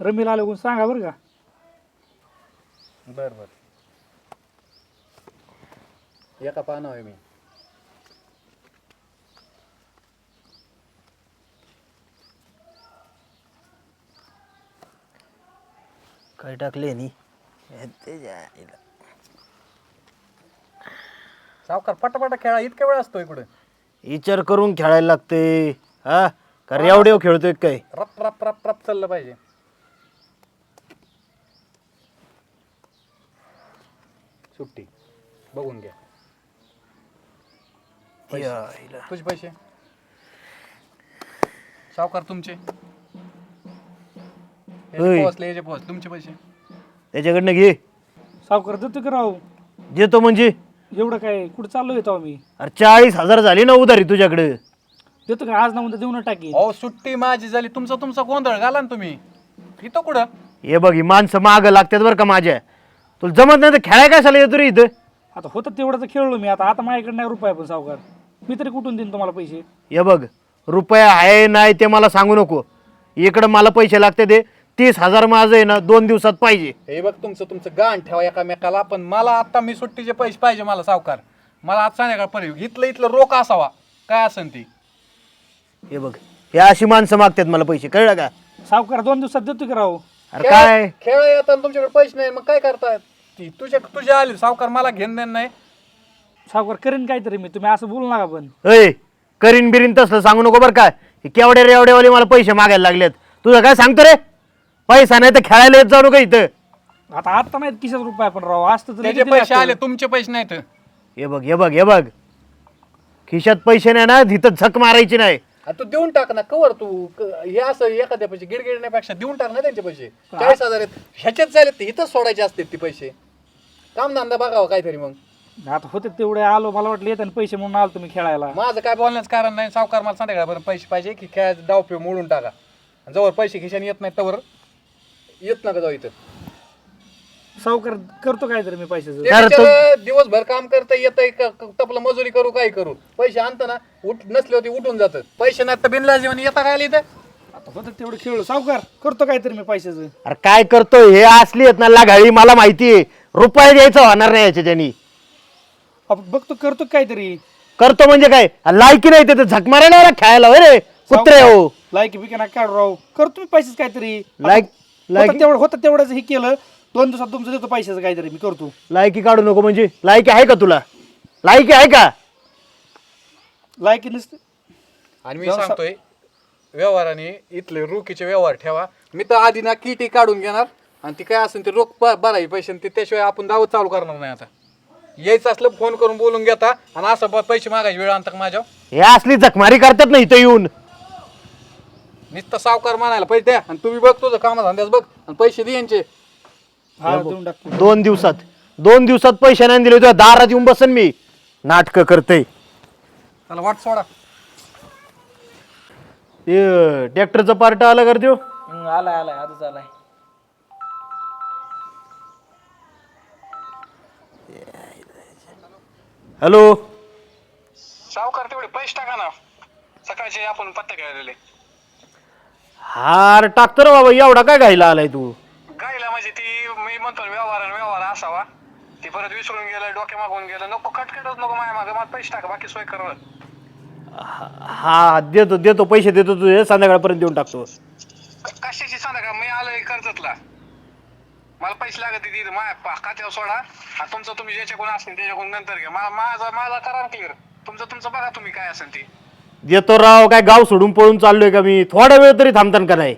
रमीला आलं कोण? सांगा बरं का. बर बर. एका पानावर आहे मी. काय टाकले नी. सावकार पटापटा खेळा इतका वेळ असतो इकडं. विचार करून खेळायला लागते. हा का रेवडेव खेळतोय काय? रप रप रप रप चाललं पाहिजे. सुट्टी. बघून घ्या. तुझे पैसे? सावकार तुमचे? पोहोचले याचे पोहोच तुमचे पैसे? त्याच्याकडनं घे. सावकार देतो की राव? देतो म्हणजे. एवढं काय कुठं चाललो येतो आम्ही? अरे चाळीस हजार झाली ना उधारी तुझ्याकडे. देतो का? आज ना उद्या देऊन टाकी. अहो सुट्टी माझी झाली. तुमचा तुमचा गोंधळ घाला ना तुम्ही. इथं कुठं? हे बघ ही माणसं माग लागतात बरं का माझ्या. तुला जमत नाही तर खेळाय काय चालू येतो रे इथं? आता होतं तेवढं तर खेळलो मी. आता आता माझ्याकडे नाही रुपये पण सावकार. मी तरी कुठून देईन तुम्हाला पैसे? हे बघ रुपया आहे नाही ते मला सांगू नको. इकडं मला पैसे लागते ते तीस हजार माझं आहे ना दोन दिवसात पाहिजे. हे बघ तुमचं तुमचं गाण ठेवा एकामेकाला पण मला आता मी सुट्टीचे पैसे पाहिजे मला सावकार. मला आज संध्याकाळपर्यंत इथलं इथलं रोख असावा. काय असन ती? हे बघ हे अशी माणसं मागतात मला पैसे. कळलं का? सावकार दोन दिवसात देतो की राव? अरे काय? खेळ येतात आणि तुमच्याकडे पैसे नाही मग काय करताय? ती तुझ्या तुझ्या आली सावकार मला घेणं देणं नाही. सावकार करेन काहीतरी मी. तुम्ही असं बोलू नका पण. अय करीन बिरीन तसलं सांगू नको बरं काय. हे केवढे रेवडेवाले मला पैसे मागायला लागलेत. तुझं काय सांगतो रे? पैसा नाही तर खेळायला येत जाऊ नका इथं. आता आता नाहीत किशात रुपये पण राव. असतं तर त्याचे लगेच दिले पैसे असते. आले तुमचे पैसे नाहीत. हे बघ हे बघ हे बघ. खिशात पैसे नाही ना तिथं झक मारायची नाही. तू देऊन टाक ना कवर तू. क- हे असं एखाद्या पैसे गिडगिडण्यापेक्षा देऊन टाक ना त्यांचे पैसे. चाळीस हजार आहेत. ह्याच्यात झाले ते इथंच सोडायचे असते ते पैसे. काम धंदा बघावा काहीतरी मग. आता होते तेवढे आलो मला वाटलं येतात पैसे म्हणून आलो तुम्ही खेळायला. माझं काय बोलण्याचं कारण नाही सावकार मला संध्याकाळपर्यंत पैसे पाहिजे की खेळायचं डाव पिव मोडून टाका. आणि जवळ पैसे खिशाने येत नाही तवर येत नका जाऊ इथं. सावकार करतो मी पैशाचं. ते तर तो- बिचारं दिवसभर काम करता येत तपलं मजुरी करू काय करू? पैसे आणतं ना उठ नसले होते उठून जातं. पैसे नाही तर बिनला जेवण येता काय इथं? आता होतं तेवढं खेळलो. सावकार करतो काहीतरी मी पैशाचं. अरे काय करतोय? हे असली आहेत ना लागाळी मला माहिती आहे. रुपये द्यायचं होणार नाही याच्यानी आपण बघतो करतो काहीतरी. करतो म्हणजे काय? लायकी नाही ते झक मारायला आला खेळायला होय रे? कुत्रे हो. लायकी बिके ना काढ राव करतो मी पैसेच काहीतरी. लायक लायकी तेवढं होतं तेवढंच हे केलं. दोन दिवसात तुमचं देतो पैशाचं काहीतरी मी करतो. लायकी काढू नको म्हणजे. लायकी आहे का तुला? लायकी आहे का? लायकी नसते. आणि मी सांगतोय व्यवहाराने इथले रोखीचे व्यवहार ठेवा. मी तर आधी ना किटी काढून घेणार. आणि ती काय असेल ते रोख ब- भरायचे पैसे आणि ते त्याशिवाय आपण दावत चालू करणार नाही आता. यायचं असलं फोन करून बोलून घेता आणि असं ब- पैसे मागायचे वेळ आणता माझ्या हे असली जखमारी करतात ना इथं येऊन. नुसतं सावकार म्हणायला पैसे द्या आणि तुम्ही बघ तुझं कामा धंद्याच बघ आणि पैसे दे यांचे. दोन दिवसात. दोन दिवसात पैसे नाही दिले तुझ्या दारात येऊन बसन मी. नाटक करते. त्याला वाट सोडा. ते ट्रॅक्टरचं पार्ट आलं कर देऊ आलाय आलाय आजच आलाय. हॅलो? सावकार तेवढे पैसे टाका ना. सकाळचे आपण पत्ते खेळलेले हार टाकतो रे बाबा एवढा काय घायला आलाय ती? मी म्हणतो व्यवहार व्यवहार असावा. ती परत विसरून गेलं डोक्या मागून गेलं नको कटकटच नको माझ्या मागे मला पैसे टाका बाकी सोय कर हा देतो देतो पैसे देतो तुझे संध्याकाळपर्यंत देऊन टाकतो. कशाची सांगा मी आलोय कर्जतला. मला पैसे लागत तिथे माझ्या पा- खात्यावर सोडा. आणि तुमचं तुम्ही ज्याच्याकडून असेल त्याच्याकडून नंतर घ्या. मला माझा माझा करा क्लिअर तुमचं तुमचं बघा तुम्ही काय असेल ती. देतो राव काय गाव सोडून पळून चाललोय का मी? थोडा वेळ तरी थांबतान का नाही?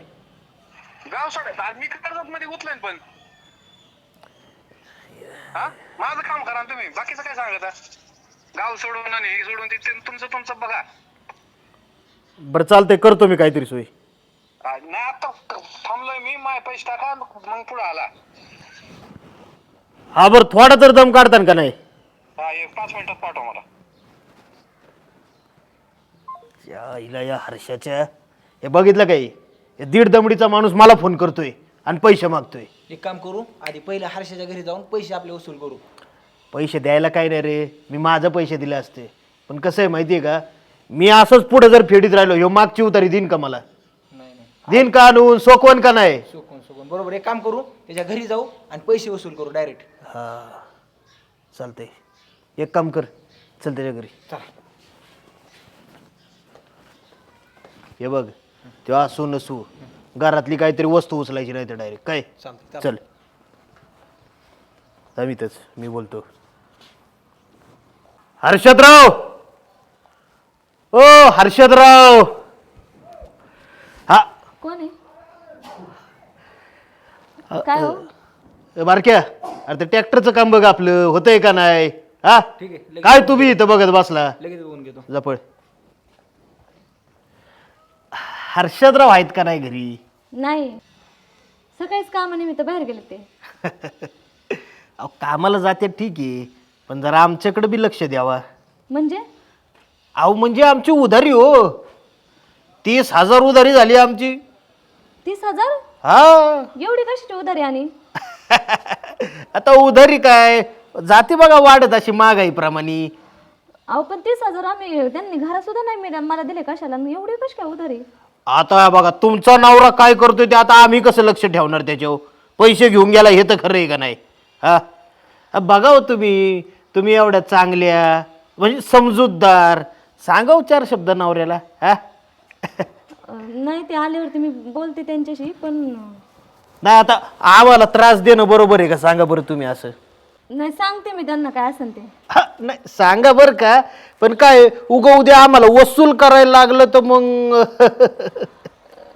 गाव सोडा. आज मी कर्जत मध्ये उचलेन पण. हा? माझं काम करा ना तुम्ही. बाकीचं काय सांगता गाव सोडून आणि हे सोडून ते ते तुमचं तुमचं बघा. बरं चालतंय. करतो मी काहीतरी सोय. आ, नाही आता थांबलोय मी. माय पैसे टाका मग पुढे आला. हा बरं. थोडा तर दम काढतान का नाही? हा एक पाच मिनिटात पाठवा मला. या हिला या हर्षाच्या. हे बघितलं काही? हे दीड दमडीचा माणूस मला फोन करतोय आणि पैसे मागतोय. एक काम करू आधी पहिल्या हर्षाच्या घरी जाऊन पैसे आपले वसूल करू. पैसे द्यायला काय नाही रे? मी माझं पैसे दिले असते. पण कसं आहे माहिती आहे का? मी असंच पुढे जर फेडीत राहिलो ह्यो मागची उतारी देईन का मला? नाही नाही. दिन का आणून? सोकवण का नाही? चुकून चुकून बरोबर एक काम करू त्याच्या घरी जाऊ आणि पैसे वसूल करू डायरेक्ट. हा. चालतंय. एक काम कर. चल त्याच्या घरी. चला. हे बघ तेव्हा असू नसू. घरातली काहीतरी वस्तू उचलायची नाही तर डायरेक्ट काय? चालतंय चल. जमीतच मी बोलतो. हर्षदराव! ओ हर्षदराव! हा. कोण आहे? काय हो? ए, बारक्या. अरे ते ट्रॅक्टरचं काम बघ आपलं. होतंय का नाही? हा? ठीक आहे लगेच काय तुम्ही इथं बघत बसला? लगेच बघून घेतो. जपळ हर्षदराव आहेत का नाही घरी? नाही. सकाळीच कामानिमित्त बाहेर गेले ते. अहो कामाला जाते ठीक आहे पण जरा आमच्याकडे बी लक्ष द्यावा. म्हणजे? अहो म्हणजे आमची उधारी हो. तीस हजार उधारी झाली आमची. तीस हजार? हा. एवढी कशाची उधारी आणि? आता उधारी काय? जाते बघा वाढत अशी महागाईप्रमाणे. अहो पण तीस हजार आम्ही त्यांनी घरात सुद्धा नाही मिळाले मला दिले कशाला? आणि एवढी कशी काय उधारी? आता बघा तुमचा नवरा काय करतोय ते आता आम्ही कसं लक्ष ठेवणार त्याच्यावर? पैसे घेऊन गेला हे तर खरं आहे का नाही? हा? बघा हो तुम्ही. तुम्ही एवढ्या चांगल्या म्हणजे समजूतदार. सांगा हो चार शब्द नवऱ्याला. हा? नाही ते आल्यावरती मी बोलते त्यांच्याशी पण नाही आता आम्हाला त्रास देणं बरोबर आहे का? सांगा बरं तुम्ही असं. नाही सांगते मी त्यांना काय असेल ते. हा, नाही सांगा बरं का. पण काय उगा उद्या आम्हाला वसूल करायला लागलं तर मग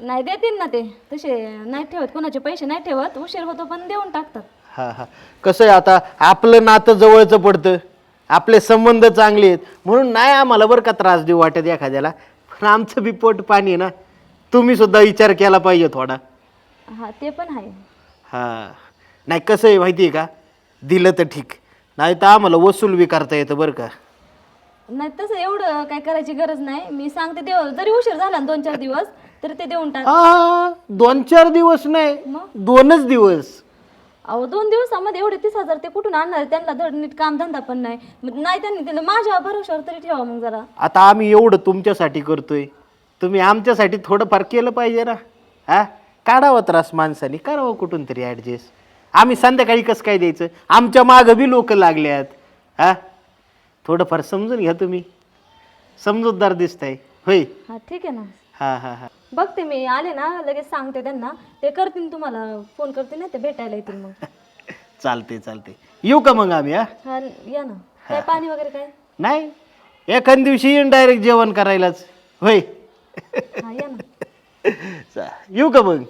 नाही देतील ना ते. तसे नाही ठेवत कोणाचे पैसे नाही ठेवत. उशीर होतो पण देऊन टाकतात. हा हा. कसं आहे आता आपलं नातं जवळचं पडतं. आपले संबंध चांगले आहेत. म्हणून नाही आम्हाला बरं का त्रास देऊ वाटत एखाद्याला. पण आमचं बी पोट पाणी आहे ना. तुम्ही सुद्धा विचार केला पाहिजे थोडा. हा ते पण आहे. हा. नाही कसं आहे माहिती आहे का? दिलं तर ठीक. नाही तर आम्हाला वसूल बी करता येतं बरं का. नाही तसं एवढं काय करायची गरज नाही. मी सांगते देव जरी उशीर झाला ना दोन चार दिवस तरी ते देऊन टाक. दोन चार दिवस नाही मग? दोनच दिवस. अहो दोन दिवसामध्ये एवढे तीस हजार ते कुठून आणणार त्यांना धड नीट काम धंदा पण नाही. मग नाही त्यांनी दिलं माझ्या भरोशावर तरी ठेवा मग जरा. आता आम्ही एवढं तुमच्यासाठी करतोय. तुम्ही आमच्यासाठी थोडंफार केलं पाहिजे ना. हा? काढावं त्रास माणसाने करावं कुठून तरी ॲडजस्ट आम्ही संध्याकाळी कसं काय द्यायचं? आमच्या मागं बी लोक लागल्यात. हा? थोडंफार समजून घ्या तुम्ही. समजूतदार दिसताय. होय? हा ठीक आहे ना. हा हा हा. बघते मी. आले ना लगेच सांगते त्यांना. ते करतील तुम्हाला. फोन करतील ना ते भेटायला येतील मग. चालते चालते येऊ का मग आम्ही हा? हा या ना. काय पाणी वगैरे काय? नाही. एखाद दिवशी येईन डायरेक्ट जेवण करायलाच. होय? हा या ना. चा- येऊ का मग?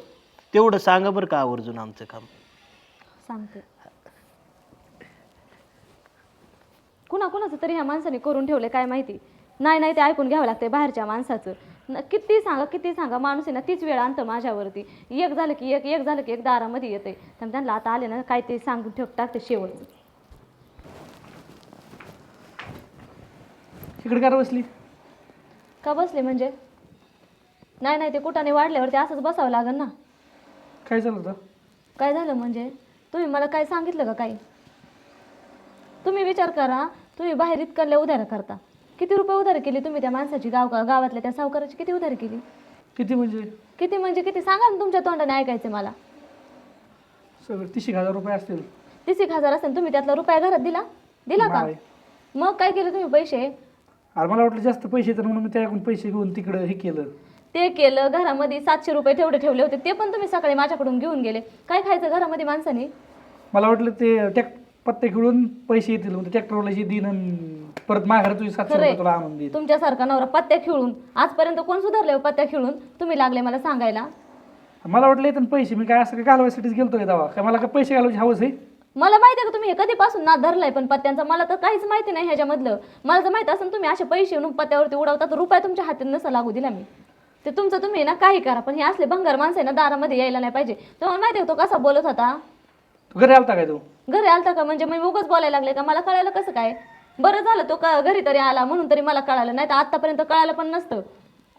तेवढं सांगा बरं का आवर्जून आमचं काम. सांगते. कुणा कुणाचं तरी ह्या माणसाने करून ठेवले काय माहिती? नाही नाही ते ऐकून घ्यावं लागतंय बाहेरच्या माणसाचं. न- किती सांगा किती सांगा माणूस आहे ना तीच वेळ आणतं माझ्यावरती. एक झालं की एक एक झालं की एक दारामध्ये येते तर त्यांना आता आले ना काय ते सांगून ठेव टाकते शेवटचं. इकडे काय बसली? का बसले म्हणजे? नाही नाही ते कुठाने वाढल्यावरती असंच बसावं लागेल ना. काय झालं होतं? काय झालं म्हणजे? तुम्ही मला काय सांगितलं का काही? तुम्ही विचार करा. तुम्ही बाहेर इतकल्या उधार करता. किती रुपये उधार केली तुम्ही त्या माणसाची? गाव गावातल्या त्या सावकाराची किती उधार केली? किती म्हणजे? किती म्हणजे किती? सांगा ना तुमच्या तोंडाने ऐकायचं मला. सगळं तीस एक हजार रुपये असतील. तीस एक हजार असेल तुम्ही त्यातला रुपया घरात दिला? दिला का? नाही. मग काय केलं तुम्ही पैसे? अरे मला वाटलं जास्त पैसे तर म्हणून मी त्याकडून पैसे घेऊन तिकडं हे केलं. ते केलं घरामध्ये सातशे रुपये तेवढे ठेवले होते ते पण तुम्ही सकाळी माझ्याकडून घेऊन गेले. काय खायचं घरामध्ये माणसाने? मला वाटलं ते टॅक पत्ते खेळून पैसे येतील म्हणजे ट्रॅक्टरवाला जे दिन परत तुझी सातशे खरंय. रुपये तुला आणून देईल तुमच्यासारखा नवरा पत्त्या खेळून आजपर्यंत कोण सुधारले हो पत्त्या खेळून? तुम्ही लागले मला सांगायला. मला वाटलं येतं पैसे मी काय असं काय घालवायसाठीच गेलतो का दवा काय मला काय पैसे घालवायची हवंच आहे? मला माहिती आहे का तुम्ही हे कधीपासून ना धरलाय पण पत्त्यांचा? मला तर काहीच माहिती नाही ह्याच्यामधलं. मला जर माहिती असेल तुम्ही असे पैसे येऊन पत्त्यावरती उडवतात रुपये तुमच्या हातात नसा लागू दिला मी. ते तुमचं तुम्ही ना काही करा पण हे असले भंगार माणसं आहे ना दारामध्ये यायला नाही पाहिजे. तुम्हाला माहिती आहे तो कसा बोलत होता? तू घरी आलता काय तू? घरी आलता का? म्हणजे मी उगाच बोलायला लागले का? मला कळायला कसं काय? बरं झालं तो का घरी तरी आला म्हणून तरी मला कळालं नाही तर आतापर्यंत कळालं पण नसतं.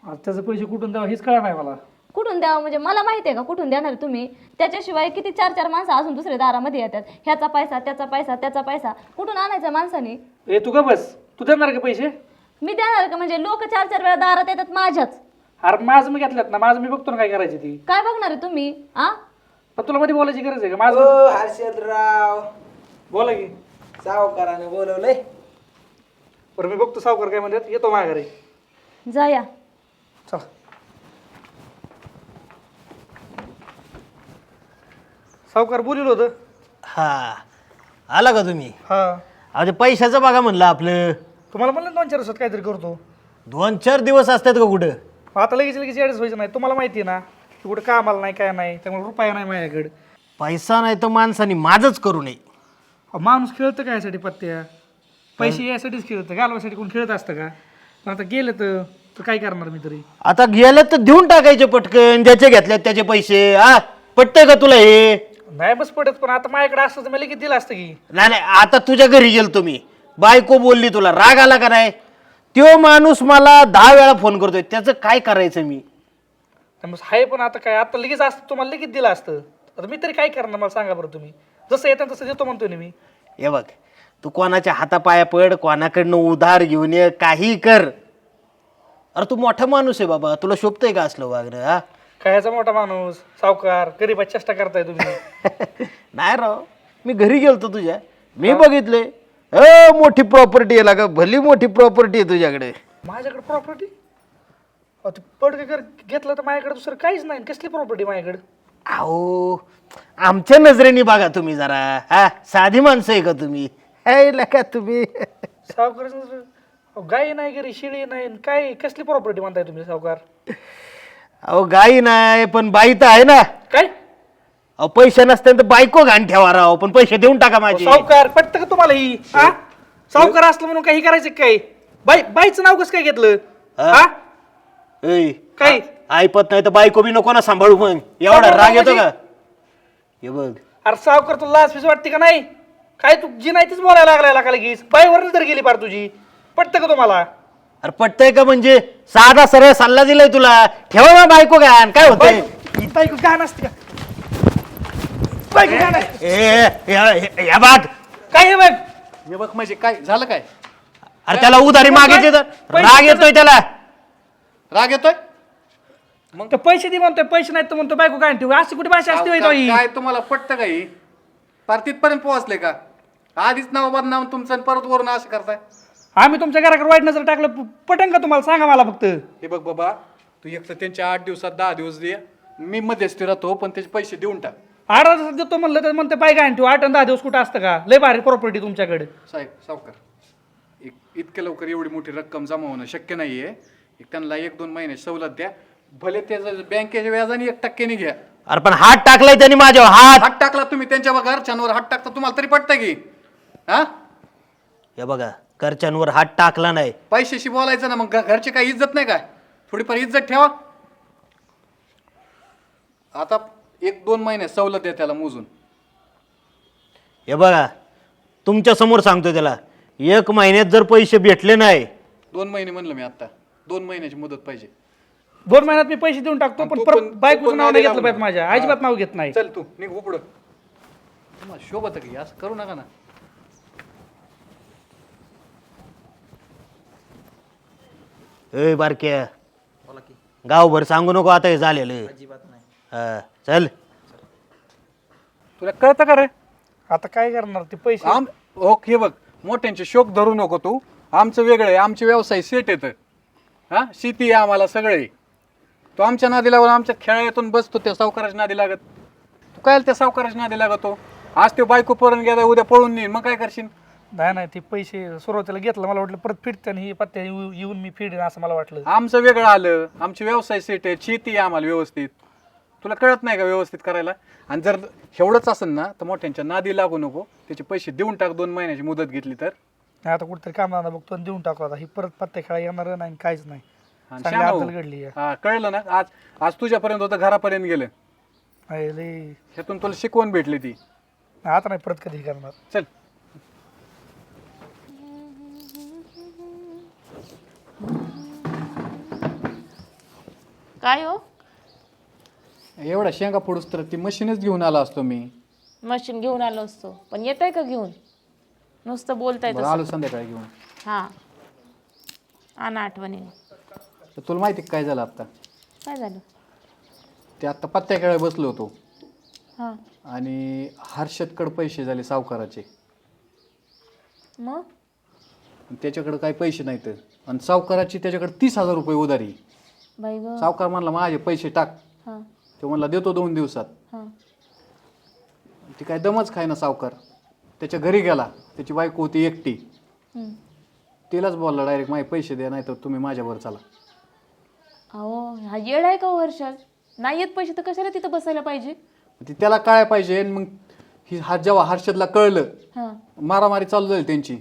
त्याचे पैसे कुठून द्यावा हेच कळा नाही मला. कुठून द्यावं? म्हणजे मला माहिती आहे का कुठून देणार तुम्ही? त्याच्याशिवाय किती चार चार माणसं अजून दुसऱ्या दारामध्ये येतात. ह्याचा पैसा त्याचा पैसा त्याचा पैसा. कुठून आणायचा माणसाने? ए तू का बस. तू देणार का पैसे? मी देणार का? म्हणजे लोक चार चार वेळा दारात येतात माझ्याच. अरे माझं मी घेतल्यात ना माझं मी बघतो ना काय करायची ती. काय बघणार आहे तुम्ही आ? पण तुला मध्ये बोलायची गरज आहे का? माझं ओ हर्षदराव. बोला की. सावकाराने बोलवलंय. बरं मी बघतो सावकार काय म्हणतात. येतो माझ्या घरी जा या चल. सावकार बोलिल होतं. हा आला का तुम्ही? हा. अहो ते पैशाचं बघा म्हणलं आपलं. तुम्हाला म्हणलं ना दोन चार दिवसात काहीतरी करतो. दोन चार दिवस असतात का कुठं? आता लगेच लगेच ॲडजस्ट व्हायचं नाही. तुम्हाला माहिती आहे ना की कुठं कामाला नाही काय नाही त्यामुळे रुपया नाही माझ्याकडे. पैसा नाही तर माणसाने माझंच करू नये. अहो, माणूस खेळतं काय यासाठी पत्त्या? पैसे यासाठीच खेळतं. घालवासाठी कोण खेळत असतं का? पण आता गेलं तर तर काय करणार मी तरी? आता गेलं तर देऊन टाकायचे पटकन ज्याचे घेतल्यात त्याचे पैसे. हा पटतंय का तुला हे? नाही बस पडत पण आता माझ्याकडे असतं तर मी लगेच दिलं असतं की. नाही नाही आता तुझ्या घरी गेलो तुम्ही बायको बोलली तुला राग आला का नाही? तो माणूस मला दहा वेळा फोन करतोय त्याचं काय करायचं मी? त्यामुळे आहे पण आता काय आता लगेच असतं तुम्हाला लगेच दिलं असतं. आता मी तरी काय करणार मला सांगा बरं तुम्ही. जसं येतं तसं देतो म्हणतोय ना मी. हे बघ तू कोणाच्या हातापाया पड कोणाकडनं उधार घेऊन ये काही कर. अरे तू मोठा माणूस आहे बाबा तुला शोभतंय का असलं वागणं हा? कायचा मोठा माणूस? सावकार गरीबात चेष्टा करताय तुम्ही. नाही राव मी घरी गेलतो तुझ्या. मी बघितले अ मोठी प्रॉपर्टी आहे लागा भली मोठी प्रॉपर्टी आहे तुझ्याकडे. माझ्याकडे प्रॉपर्टी ते पडके कर घेतलं तर माझ्याकडे दुसरं काहीच नाही. कसली प्रॉपर्टी माझ्याकडे? अहो आमच्या नजरेने बघा तुम्ही जरा. हा साधी माणसं आहे का तुम्ही? है का तुम्ही. सावकार गाई नाही घरी शिळी नाही काय? कसली प्रॉपर्टी म्हणताय तुम्ही सावकार? अहो गाई नाही पण बाई तर आहे ना. काय? अहो पैसे नसते तर बायको घाण ठेवा राव पण पैसे देऊन टाका माझे. सावकार पटतं का तुम्हाला ही? हा? सावकार असलं म्हणून काही करायचं काय बाई बाईचं नाव कसं काय घेतलं? हा? ऐ, काय? ऐपत नाही तर बायको बी नको ना सांभाळू मग. एवढा राग येतो का? हे बघ. अरे सावकार तुला लाच फीस वाटते का नाही? काय तू जी नाही तीच बोलायला लागलाय का लगेच बाईवर तर गेली पार तुझी. पटतं का तुम्हाला? अरे पटतंय का म्हणजे? साधा सरळ सल्ला दिलाय तुला. ठेवा ना बायको घाण. काय होतंय? बाई- बायको घाण असते का? बायको घाण असते. ए, या- या- या बाग काय हे बघ हे बघ म्हणजे काय झालं काय? अरे त्याला उधारी मागायची तर राग येतोय त्याला. राग येतोय? ते पैसे दे म्हणतोय पैसे नाही तर म्हणतो बायको घाण ठेवू अशी कुठे भाषा असते होय? काय तुम्हाला पटतं काही पार तिथपर्यंत पोहोचले का? आधीच नाव बदनाम तुमचं आणि परत वरून असं करताय. आम्ही तुमच्या घराकडे वाईट नजर टाकलं प- पटंग का तुम्हाला? सांगा मला फक्त. हे बघ बाबा तू एक तर त्यांच्या आठ दिवसात दहा दिवस दे. मी मध्यस्थी राहतो पण त्याचे पैसे देऊन टाक. आठ दिवसात देतो म्हणलं तर म्हणते घाण ठेवू आठ आणि दहा दिवस कुठं असतं का? लय भारी प्रॉपर्टी तुमच्याकडे. साहेब सावकार एक इतक्या लवकर एवढी मोठी रक्कम जमा होणं शक्य नाहीये. एक त्यांना एक दोन महिने सवलत द्या. भले त्याचं बँकेच्या व्याजाने एक टक्क्याने घ्या. अरे पण हात टाकलाय त्यांनी माझ्यावर हात! हात टाकला तुम्ही त्यांच्या घरच्यांवर हात टाकता तुम्हाला तरी पटतं की? हा? हे बघा घरच्यांवर हात टाकला नाही. पैशाशी बोलायचं ना मग घ- घरची काही इज्जत नाही काय थोडीफार इज्जत ठेवा. आता एक दोन महिने सवलत द्या त्याला मोजून. हे बघा तुमच्यासमोर सांगतोय त्याला एक महिन्यात जर पैसे भेटले नाही. दोन महिने म्हणलं मी आता. दोन महिन्याची मुदत पाहिजे. दोन महिन्यात मी पैसे देऊन टाकतो पण तू परत पण- तू बायकोचं पण नाव नाही नाही घेतलं पाहिजे. माझ्या. अजिबात नाव घेत नाही. चल तू निघ उपड तुम्हाला शोभत की? असं करू नका ना. ए बारक्या. गावभर सांगू नको आता हे झालेलं. हा, चल. तुला कळतं का रे? आता काय करणार ते पैसे? आम ओके बघ मोठ्यांचे शोक धरू नको तू. आमचं वेगळं आहे आमचे व्यवसाय सेट येतं हा? शेती आहे आम्हाला सगळे तो आमच्या नादी लागून आमच्या खेळातून बसतो त्या सावकाराच्या नादी लागत. तू काय त्या सावकाराच्या नादी लागतो? आज ते बायको पळून गेला उद्या पळून नेईन मग काय करशील? नाही नाही ते पैसे सुरुवातीला घेतलं मला वाटलं परत फिरते आणि ही पत्त्या येऊ- येऊन मी फिरेन असं मला वाटलं. आमचं वेगळं आलं आमचे व्यवसाय सेट आहे शेती आहे आम्हाला व्यवस्थित. तुला कळत नाही का व्यवस्थित करायला? आणि जर एवढंच असेल ना तर मोठ्यांच्या नादी लागू नको. त्याचे पैसे देऊन टाक दोन महिन्याची मुदत घेतली तर. नाही आता कुठेतरी कामाला बघतो आणि देऊन टाकतो आता. ही परत पत्ते खेळा येणार नाही आणि काहीच नाही. आणि चांगली श्याम अद्दल भाऊ, घडली आहे. हा कळलं ना? आज आज तुझ्यापर्यंत होतं घरापर्यंत गेलं. लई ह्यातून तुला शिकवण भेटली ती. आता नाही परत कधी करणार. चल. काय हो? एवढा शेंगा फोडूस तर ती मशीनच घेऊन आला असतो मी. मशीन घेऊन आलो असतो. पण येत आहे का घेऊन? नुसतं बोलताय बरं, आलो संध्याकाळी घेऊन. हां. आणा आठवणीने. तर तुला माहिती का काय झालं आता? काय झालं? ते आता पत्त्याकडे बसलो होतो. हां. आणि हर्षदकडे पैसे झाले सावकाराचे. मग? आणि त्याच्याकडे काही पैसे नाहीत. आणि सावकाराची त्याच्याकडे तीस हजार रुपये उधारी. बाई ग. सावकार म्हणला माझे पैसे टाक. हां. ते म्हणला देतो दोन दिवसात. हां. ती काय दमच खाय ना सावकार. त्याच्या घरी गेला त्याची बायको होती एकटी. हम्म. तिलाच बोलला डायरेक्ट माझे पैसे द्या नाही तर तुम्ही माझ्यावर चला. अहो हा येड आहे का हो हर्षद नाही येत पैसे तर कशाला तिथं बसायला पाहिजे? ती त्याला काय पाहिजे? आणि मग ही हा जेव्हा हर्षदला कळलं हां. मारामारी चालू झाली त्यांची.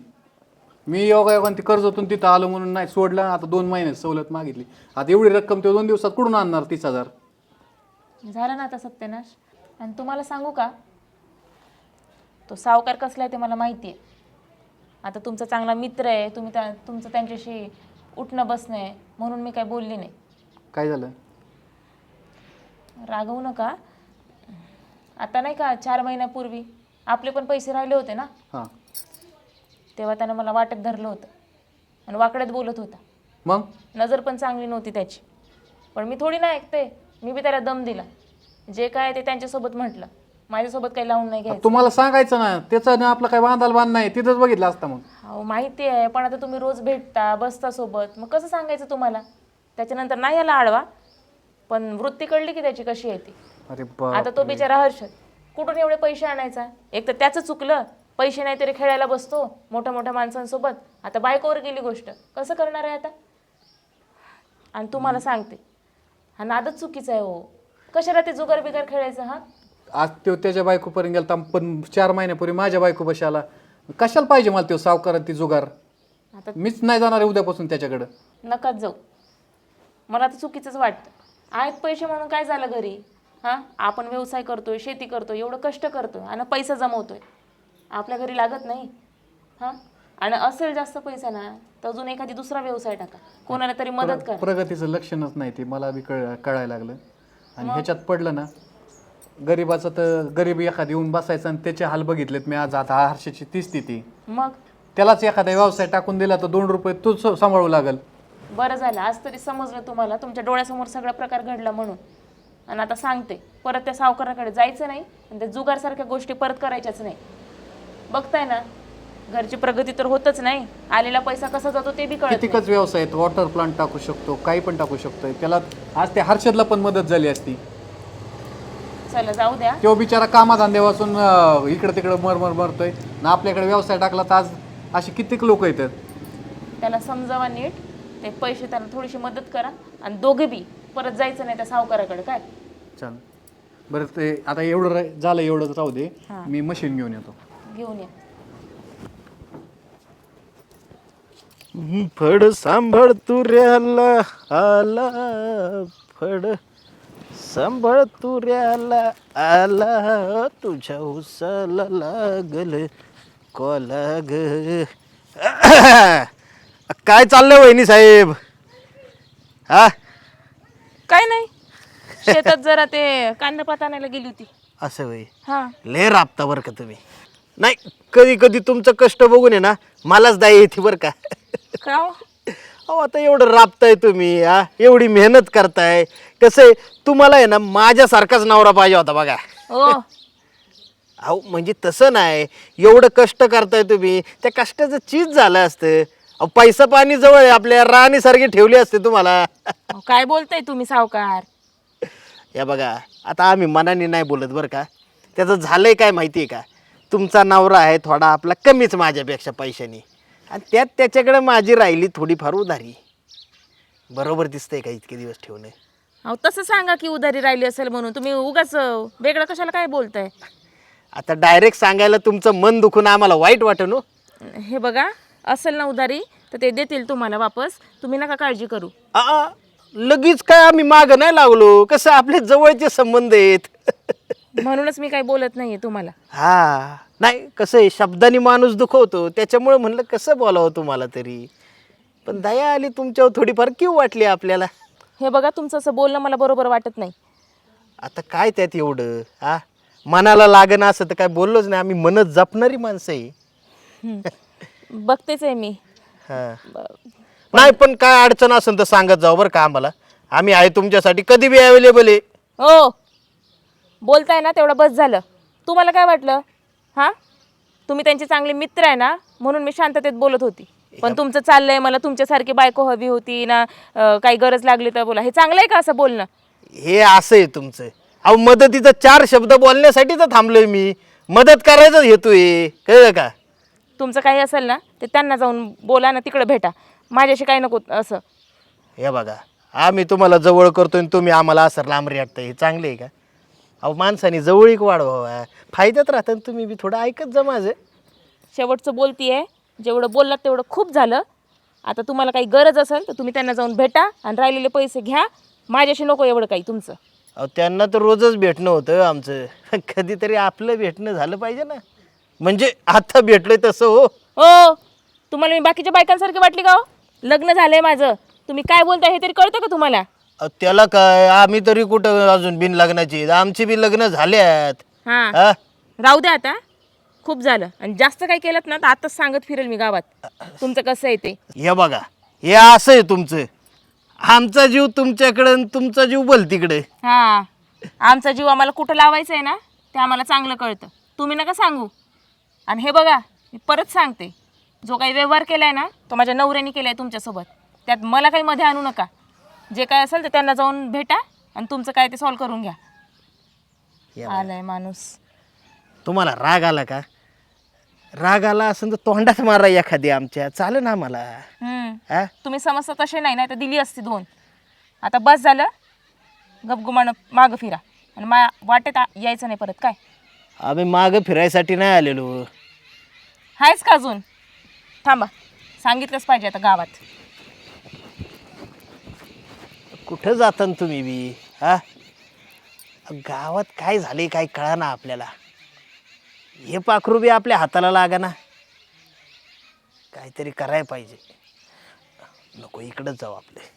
मी योगा योगाने ती कर्जातून तिथं आलो म्हणून नाही सोडलं आता दोन महिने सवलत मागितली. आता एवढी रक्कम ते दोन दिवसात कुठून आणणार तीस हजार? झाला ना आता सत्यानाश. आणि तुम्हाला सांगू का? तो सावकार कसला आहे ते मला माहिती आहे आता तुमचा चांगला मित्र आहे तुम्ही त्या तुमचं त्यांच्याशी उठणं बसणं आहे म्हणून मी काय बोलली नाही. काय झालं? रागवू नका. आता नाही का चार महिन्यापूर्वी आपले पण पैसे राहिले होते ना? हां. तेव्हा त्यानं मला वाटत धरलं होतं आणि वाकड्यात बोलत होता. मग? नजर पण चांगली नव्हती त्याची. पण मी थोडी ना ऐकते. मी बी त्याला दम दिला. जे काय ते त्यांच्यासोबत म्हटलं. माझ्यासोबत काही लावून नाही घ्यायचं. तुम्हाला सांगायचं ना त्याचं ना आपलं काय बांधाल बांध नाही तिथंच बघितलं असतं मग. अहो माहिती आहे पण आता तुम्ही रोज भेटता बसता सोबत. मग कसं सांगायचं तुम्हाला? त्याच्यानंतर नाही याला आडवा पण वृत्ती कळली की त्याची कशी आहे ती. अरे आता तो बिचारा हर्षद. कुठून एवढे पैसे आणायचा? एक तर त्याचं चुकलं. पैसे नाही तरी खेळायला बसतो मोठ्या मोठ्या माणसांसोबत. आता बायकोवर गेली गोष्ट. कसं करणार आहे आता? आणि तुम्हाला सांगते. हा नादच चुकीचा आहे हो. कशाला ते जुगार बिगार खेळायचं हा? आज तो त्याच्या बायकोपर्यंत गेला पण चार महिन्यापूर्वी माझ्या बायको बशाला कशाला पाहिजे मला तो सावकार ती जुगार? आता मीच नाही जाणार आहे उद्यापासून त्याच्याकडं. नकाच जाऊ. मला तर चुकीचंच वाटतं. आहेत पैसे म्हणून काय झालं घरी? हां? आपण व्यवसाय करतोय शेती करतोय एवढं कष्ट करतोय आणि पैसा जमवतोय. आपल्या घरी लागत नाही. हां? आणि असेल जास्त पैसा ना तर अजून एखादी दुसरा व्यवसाय टाका. कोणाला तरी मदत करा. प्रगतीचं लक्षणच नाही ते मला बी कळ कळायला लागलं. आणि ह्याच्यात पडलं ना गरिबाचं तर गरीब एखादी येऊन बसायचं आणि त्याचे हाल बघितलेत मी आज आता हर्षाची ती स्थिती. मग? त्यालाच एखादा व्यवसाय टाकून दिला तर दोन रुपये तूच सांभाळू लागल. बरं झालं आज तरी समजलं तुम्हाला तुमच्या डोळ्यासमोर सगळा प्रकार घडला म्हणून. आणि आता सांगते परत त्या सावकाराकडे जायचं नाही आणि त्या जुगारसारख्या गोष्टी परत करायच्याच नाही. बघताय ना घरची प्रगती तर होतच नाही. आलेला पैसा कसा जातो ते बी कळत नाही. कितीकच व्यवसाय आहेत वॉटर प्लांट टाकू शकतो काही पण टाकू शकतोय. त्याला आज त्या हर्षदला पण मदत झाली असती. चला जाऊ द्या. तो बिचारा कामाधंदे वाचून अं, इकडं तिकडं मरमर मरतोय. ना आपल्याकडे व्यवसाय टाकला तर आज असे कित्येक लोक येतात? त्याला समजावा नीट. ते पैसे त्यांना थोडीशी मदत करा. आणि दोघे बी परत जायचं नाही त्या सावकाराकडे काय? चल. बरं ते आता एवढं रा- झालं एवढं राहू दे. मी मशीन घेऊन येतो. घेऊन या. फड सांभाळ तुऱ्याला आला फड. सांभाळ तुऱ्याला आला तुझ्या उसाला लागल कोला ग काय चाललंय वहिनी साहेब? हा? काय नाही. शेतात जरा ते कांदा पात आणायला गेली होती. असं वय हा. लय राबता बरं का तुम्ही. नाही कधी कधी तुमचं कष्ट बघून आहे ना मलाच दाय येते बरं का. का हो? अहो आता एवढं राबताय तुम्ही हा? एवढी मेहनत करताय. कसं आहे तुम्हाला आहे ना माझ्यासारखाच नवरा पाहिजे होता बघा. ओ अहो म्हणजे तसं नाही. एवढं कष्ट करताय तुम्ही त्या कष्टाचं चीज झालं असतं. अहो पैसा पाणी जवळ आहे आपल्या राणीसारखे ठेवले असते तुम्हाला. अहो, काय बोलताय तुम्ही सावकार? या बघा आता आम्ही मनाने नाही बोलत बरं का. त्याचं झालंय काय माहिती आहे का? तुमचा नवरा आहे थोडा आपला कमीच माझ्यापेक्षा पैशानी. आणि त्यात त्याच्याकडे माझी राहिली थोडीफार उधारी. बरोबर दिसतंय का इतके दिवस ठेवणे? अहो तसं सांगा की उधारी राहिली असेल म्हणून. तुम्ही उगाच वेगळं कशाला काय बोलताय? आता डायरेक्ट सांगायला तुमचं मन दुखून आम्हाला वाईट वाटन हो. हे बघा असेल ना उधारी तर ते देतील तुम्हाला वापस. तुम्ही नका काळजी करू. आ, लगेच काय आम्ही मागं नाही लागलो कसं आपले जवळचे संबंध आहेत? म्हणूनच मी काही बोलत नाहीये तुम्हाला. हा नाही कसं आहे शब्दाने माणूस दुखवतो त्याच्यामुळे म्हणलं कसं बोलावं तुम्हाला तरी? पण दया आली तुमच्यावर थोडीफार किव वाटली आपल्याला. हे बघा तुमचं असं बोलणं मला बरोबर वाटत नाही. आता काय त्यात एवढं हा? मनाला लागणं असं तर काय बोललोच नाही आम्ही मनत जपणारी माणसं आहे. हम्म. बघतेच आहे मी. हा. नाही पण काय अडचण असेल तर सांगत जाऊ बरं का आम्हाला. आम्ही आहे तुमच्यासाठी कधी बी अवेलेबल आहे. हो. बोलताय ना तेवढं बस झालं. तुम्हाला काय वाटलं? हां? तुम्ही त्यांचे चांगले मित्र आहे ना म्हणून मी शांततेत बोलत होती. पण तुमचं चाललंय मला तुमच्यासारखी बायको हवी होती ना अं, काही गरज लागली तर बोला. हे चांगलं आहे का असं बोलणं? हे असं आहे तुमचं. अहो मदतीचा चार शब्द बोलण्यासाठी तर थांबलोय मी. मदत करायचं हेतोय कळलं का? तुमचं काही असेल ना ते त्यांना जाऊन बोला ना तिकडे भेटा. माझ्याशी काही नको असं. हे बघा आम्ही तुम्हाला जवळ करतोय आणि तुम्ही आम्हाला असं लांब रेटतं हे चांगले आहे का? अहो माणसाने जवळीक वाढवावा. फायद्यात राहतं तुम्ही बी थोडं ऐकत जा माझं. शेवटचं बोलतीये. जेवढं बोललात तेवढं खूप झालं. आता तुम्हाला काही गरज असेल तर तुम्ही त्यांना जाऊन भेटा आणि राहिलेले पैसे घ्या. माझ्याशी नको एवढं काही तुमचं. अहो त्यांना तर रोजच भेटणं होतं आमचं. कधीतरी आपलं भेटणं झालं पाहिजे ना. म्हणजे आता भेटलोय तसं हो. हो. तुम्हाला मी बाकीच्या बायकांसारखी वाटली का हो? लग्न झालंय माझं. तुम्ही काय बोलताय हे तरी कळतं का तुम्हाला? अहो, त्याला काय आम्ही तरी कुठं अजून बिन लग्नाची? आमची बी लग्न झाल्यात हां. हा? राहू द्या आता. खूप झालं. आणि जास्त काय केलं ना तर आताच सांगत फिरेल मी गावात. तुमचं कसं आहे ते? हे बघा हे असं आहे तुमचं. आमचा जीव तुमच्याकडं आणि तुमचा जीव बल तिकडे. हां. आमचा जीव आम्हाला कुठं लावायचा आहे ना ते आम्हाला चांगलं कळतं. तुम्ही नका सांगू. आणि हे बघा मी परत सांगते. जो काही व्यवहार केला आहे ना तो माझ्या नवऱ्याने केला आहे तुमच्यासोबत. त्यात मला काही मध्ये आणू नका. जे काय असेल ते त्यांना जाऊन भेटा आणि तुमचं काय ते सॉल्व करून घ्या. आलाय माणूस. तुम्हाला राग आला का? राग आला असं तर तोंडात मारा एखादी आमच्या. चालेल ना हम्म. हा? तुम्ही समजता तसे नाही नाही तर दिली असती दोन. आता बस झालं. गपगुमानं मागं फिरा. आणि मा वाटेत आ- यायचं नाही परत. काय? आम्ही मागं फिरायसाठी नाही आलेलो. आहेच का अजून? थांबा. सांगितलंच पाहिजे आता गावात. कुठं जाता न तुम्ही बी? हा? गावात काय झाले काय कळा ना आपल्याला? हे पाखरू बी आपल्या हाताला लागा ना काहीतरी करायला पाहिजे. नको इकडंच जाऊ आपले.